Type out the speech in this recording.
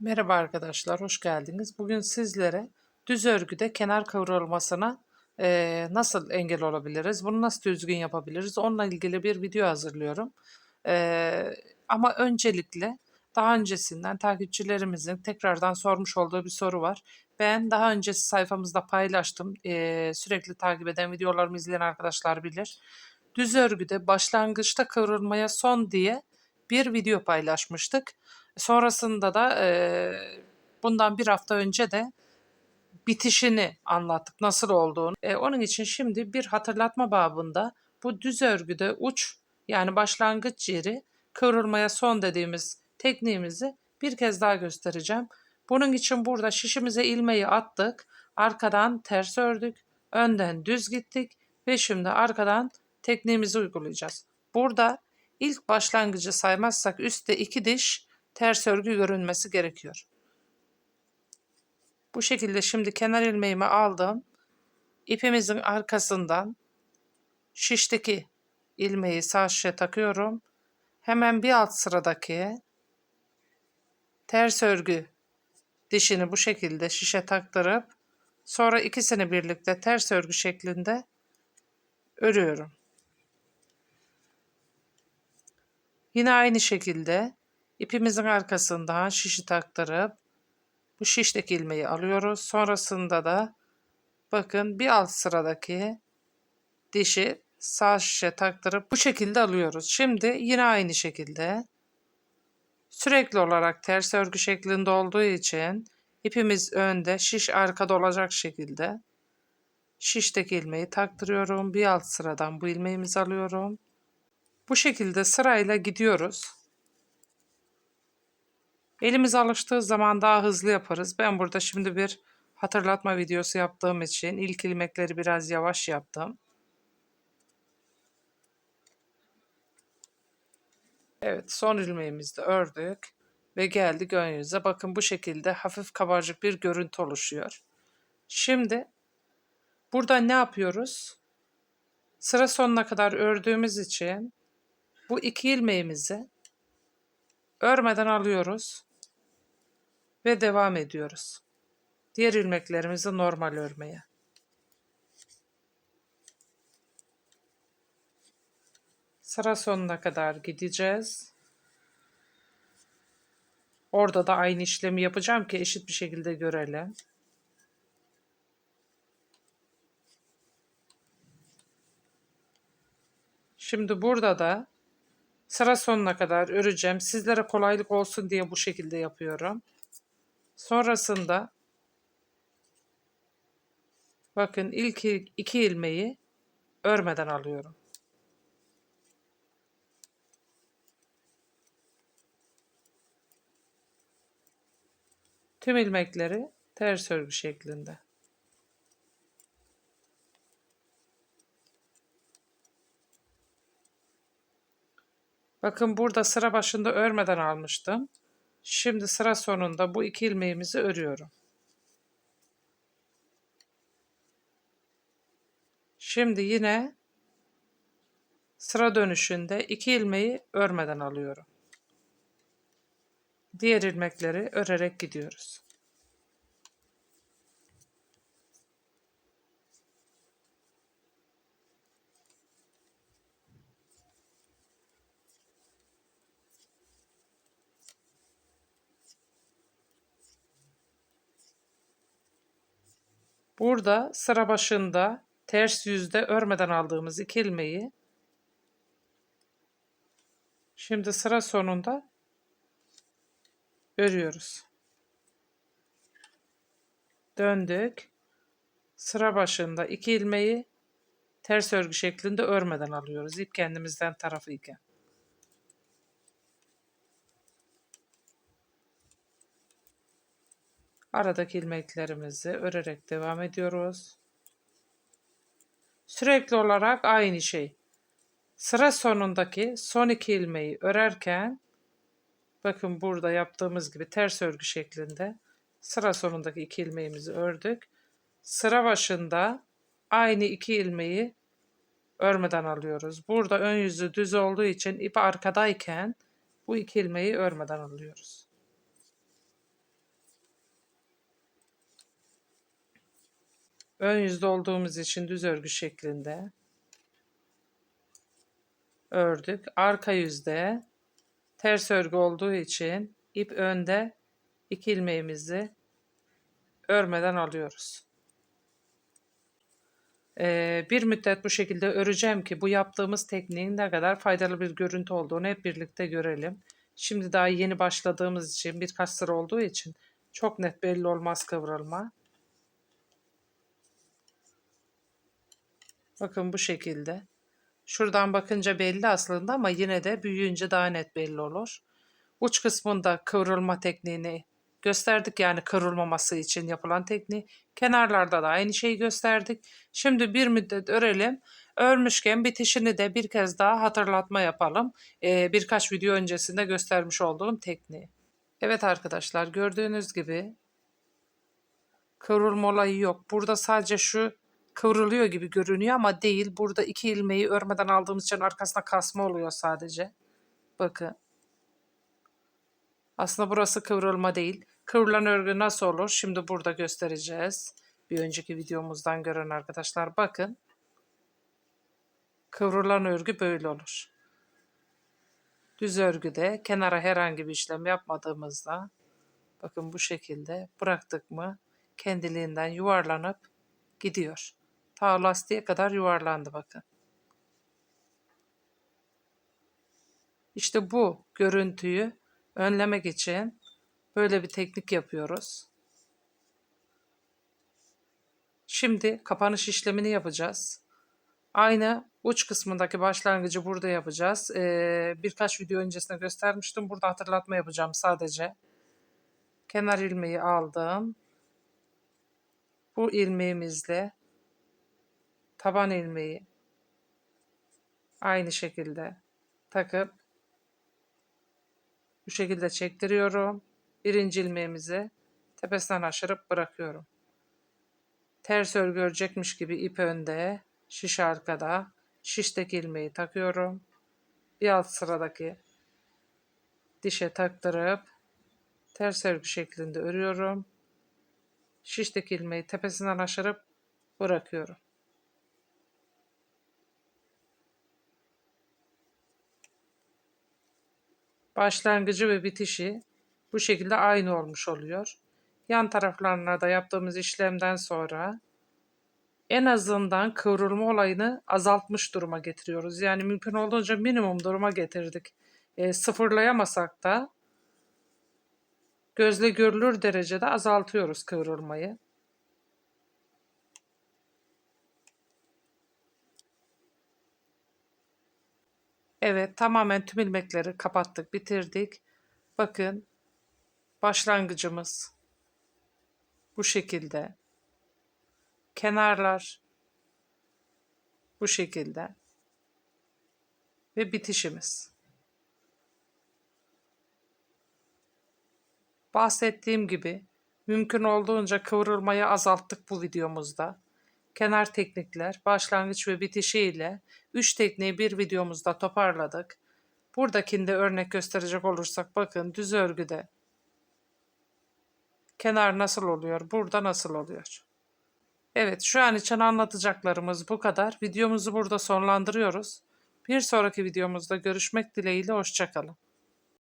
Merhaba arkadaşlar, hoş geldiniz. Bugün sizlere düz örgüde kenar kıvrılmasına eee, nasıl engel olabiliriz, bunu nasıl düzgün yapabiliriz, onunla ilgili bir video hazırlıyorum. Eee, ama öncelikle daha öncesinden takipçilerimizin tekrardan sormuş olduğu bir soru var. Ben daha öncesi sayfamızda paylaştım. Eee, sürekli takip eden videolarımı izleyen arkadaşlar bilir. Düz örgüde başlangıçta kıvrılmaya son diye bir video paylaşmıştık. Sonrasında da eee, bundan bir hafta önce de bitişini anlattık, nasıl olduğunu. E, onun için şimdi bir hatırlatma babında bu düz örgüde uç yani başlangıç yeri kıvrılmaya son dediğimiz tekniğimizi bir kez daha göstereceğim. Bunun için burada şişimize ilmeği attık, arkadan ters ördük, önden düz gittik ve şimdi arkadan tekniğimizi uygulayacağız. Burada ilk başlangıcı saymazsak üstte iki diş ters örgü görünmesi gerekiyor. Bu şekilde şimdi kenar ilmeğimi aldım. İpimizin arkasından şişteki ilmeği sağ şişe takıyorum. Hemen bir alt sıradaki ters örgü dişini bu şekilde şişe taktırıp sonra ikisini birlikte ters örgü şeklinde örüyorum. Yine aynı şekilde ipimizin arkasından şişi taktırıp bu şişteki ilmeği alıyoruz. Sonrasında da bakın bir alt sıradaki dişi sağ şişe taktırıp bu şekilde alıyoruz. Şimdi yine aynı şekilde sürekli olarak ters örgü şeklinde olduğu için ipimiz önde, şiş arkada olacak şekilde şişteki ilmeği taktırıyorum. Bir alt sıradan bu ilmeğimizi alıyorum. Bu şekilde sırayla gidiyoruz. Elimiz alıştığı zaman daha hızlı yaparız. Ben burada şimdi bir hatırlatma videosu yaptığım için ilk ilmekleri biraz yavaş yaptım. Evet son ilmeğimizi ördük ve geldik ön yüze. Bakın bu şekilde hafif kabarcık bir görüntü oluşuyor. Şimdi burada ne yapıyoruz? Sıra sonuna kadar ördüğümüz için bu iki ilmeğimizi örmeden alıyoruz ve devam ediyoruz. Diğer ilmeklerimizi normal örmeye. Sıra sonuna kadar gideceğiz. Orada da aynı işlemi yapacağım ki eşit bir şekilde görelim. Şimdi burada da sıra sonuna kadar öreceğim. Sizlere kolaylık olsun diye bu şekilde yapıyorum. Sonrasında bakın ilk iki ilmeği örmeden alıyorum. Tüm ilmekleri ters örgü şeklinde. Bakın burada sıra başında örmeden almıştım. Şimdi sıra sonunda bu iki ilmeğimizi örüyorum. Şimdi yine sıra dönüşünde iki ilmeği örmeden alıyorum. Diğer ilmekleri örerek gidiyoruz. Burada sıra başında ters yüzde örmeden aldığımız iki ilmeği şimdi sıra sonunda örüyoruz. Döndük. Sıra başında iki ilmeği ters örgü şeklinde örmeden alıyoruz. İp kendimizden tarafı iken. Aradaki ilmeklerimizi örerek devam ediyoruz. Sürekli olarak aynı şey. Sıra sonundaki son iki ilmeği örerken bakın burada yaptığımız gibi ters örgü şeklinde sıra sonundaki iki ilmeğimizi ördük. Sıra başında aynı iki ilmeği örmeden alıyoruz. Burada ön yüzü düz olduğu için ip arkadayken bu iki ilmeği örmeden alıyoruz. Ön yüzde olduğumuz için düz örgü şeklinde ördük. Arka yüzde ters örgü olduğu için ip önde iki ilmeğimizi örmeden alıyoruz. Ee, bir müddet bu şekilde öreceğim ki bu yaptığımız tekniğin ne kadar faydalı bir görüntü olduğunu hep birlikte görelim. Şimdi daha yeni başladığımız için birkaç sıra olduğu için çok net belli olmaz kıvrılma. Bakın bu şekilde. Şuradan bakınca belli aslında ama yine de büyüyünce daha net belli olur. Uç kısmında kıvrılma tekniğini gösterdik yani kıvrılmaması için yapılan tekniği. Kenarlarda da aynı şeyi gösterdik. Şimdi bir müddet örelim. Örmüşken bitişini de bir kez daha hatırlatma yapalım. Ee, birkaç video öncesinde göstermiş olduğum tekniği. Evet arkadaşlar gördüğünüz gibi kıvrılma olayı yok. Burada sadece şu kıvrılıyor gibi görünüyor ama değil. Burada iki ilmeği örmeden aldığımız için arkasına kasma oluyor sadece. Bakın. Aslında burası kıvrılma değil. Kıvrılan örgü nasıl olur? Şimdi burada göstereceğiz. Bir önceki videomuzdan gören arkadaşlar bakın. Kıvrılan örgü böyle olur. Düz örgüde kenara herhangi bir işlem yapmadığımızda bakın bu şekilde bıraktık mı kendiliğinden yuvarlanıp gidiyor. Ta lastiğe kadar yuvarlandı bakın. İşte bu görüntüyü önlemek için böyle bir teknik yapıyoruz. Şimdi kapanış işlemini yapacağız. Aynı uç kısmındaki başlangıcı burada yapacağız. Ee, birkaç video öncesinde göstermiştim. Burada hatırlatma yapacağım sadece. Kenar ilmeği aldım. Bu ilmeğimizle taban ilmeği aynı şekilde takıp bu şekilde çektiriyorum. Birinci ilmeğimizi tepesinden aşırıp bırakıyorum. Ters örgü örecekmiş gibi ip önde, şiş arkada, şişteki ilmeği takıyorum. Bir alt sıradaki dişe taktırıp ters örgü şeklinde örüyorum. Şişteki ilmeği tepesinden aşırıp bırakıyorum. Başlangıcı ve bitişi bu şekilde aynı olmuş oluyor. Yan taraflarına da yaptığımız işlemden sonra en azından kıvrılma olayını azaltmış duruma getiriyoruz. Yani mümkün olduğunca minimum duruma getirdik. E, sıfırlayamasak da gözle görülür derecede azaltıyoruz kıvrılmayı. Evet tamamen tüm ilmekleri kapattık bitirdik. Bakın başlangıcımız bu şekilde. Kenarlar bu şekilde. Ve bitişimiz. Bahsettiğim gibi mümkün olduğunca kıvrılmayı azalttık bu videomuzda. Kenar teknikler, başlangıç ve bitişi ile 3 tekniği bir videomuzda toparladık. Buradakinde örnek gösterecek olursak bakın düz örgüde kenar nasıl oluyor, burada nasıl oluyor. Evet şu an için anlatacaklarımız bu kadar. Videomuzu burada sonlandırıyoruz. Bir sonraki videomuzda görüşmek dileğiyle hoşçakalın.